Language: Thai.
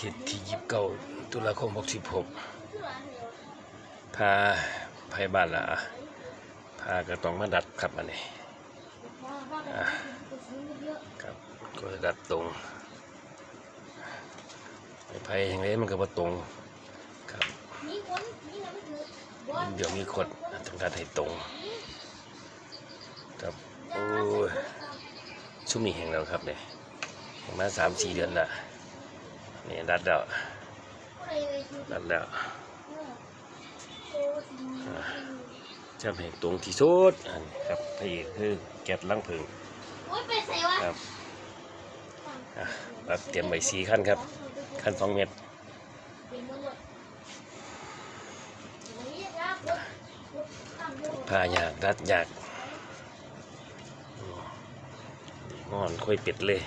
ทิตย์ที่ยิบเก้าตุลาคมหกสิบหกพาไพบ้านละพากระตองมาดัดครับอันนี้อะครับก็จะดัดตรงไม้ไผ่อย่างไรมันก็บ่ตรงครับเดี๋ยวมีคนต้องการให้ตรงครับโอ้ยชุ่มนี่แห้งแล้วครับเนี่ยมาสามสี่เดือนละ นี่ดัดแล้วดัดแล้วจะแห้งตรงที่สุดอันนี้ครับนี่คือแก๊สล้างผึ้งโอ้ยไปใส่วะครับอะรับเตรียมไว้สี่ขั้นครับ ขั้นสองเมตรผ้ายากดัดยากอืมงอนค่อยเป็ดเลย